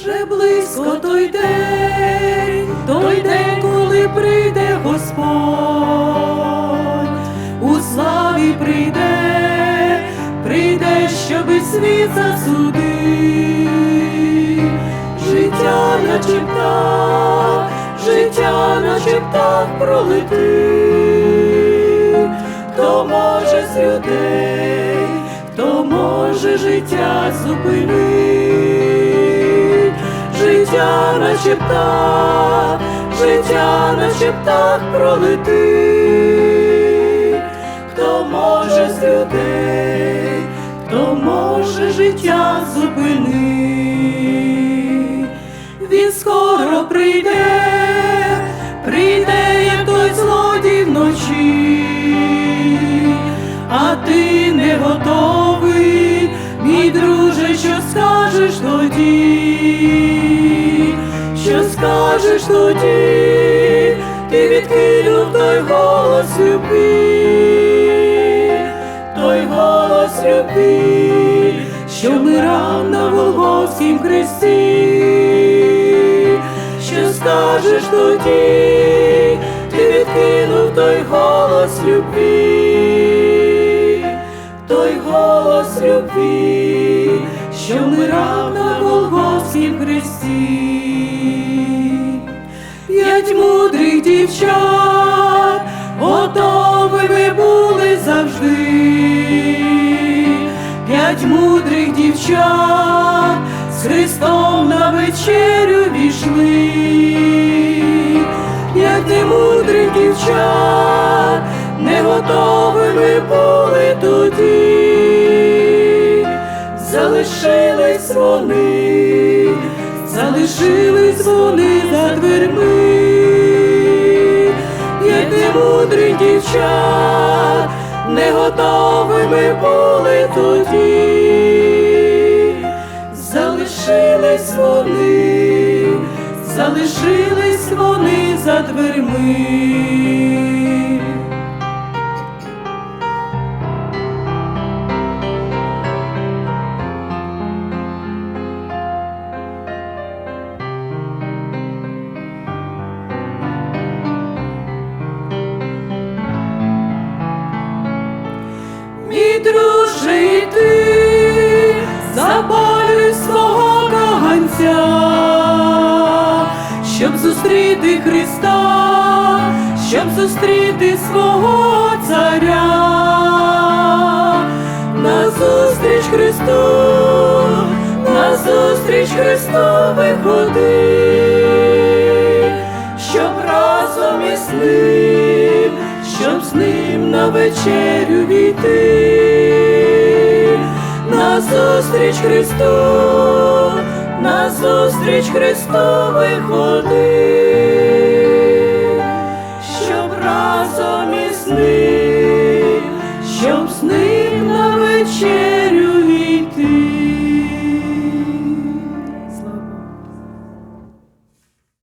Вже близько той день, той день, коли прийде Господь, у славі прийде, прийде, щоби світ засудив, життя наче птах, життя наче птах пролетить, хто може з людей, хто може життя зупинить, життя наче птах, життя наче птах пролети, хто може з людей, хто може життя зупини, він скоро прийде, прийде, скажеш тоді, ти відкинув той голос любві, той голос любві, що вмирав на Голгофськім хресті, що скажеш тоді, ти відкинув той голос любві, той голос любві, що вмирав на Голгофськім хресті. Дівчат готовими були завжди. П'ять мудрих дівчат з Христом на вечерю війшли. П'ять немудрих дівчат не готовими були тоді. Залишились вони, залишились вони дівчат, не готовими були тоді, залишились вони, залишились вони за дверми. Друже, запалюй свого каганця, щоб зустріти Христа, щоб зустріти свого царя, назустріч Христу, назустріч Христу виходи, щоб разом із ним, щоб з ним на вечерю війти, назустріч Христу, назустріч Христу виходи.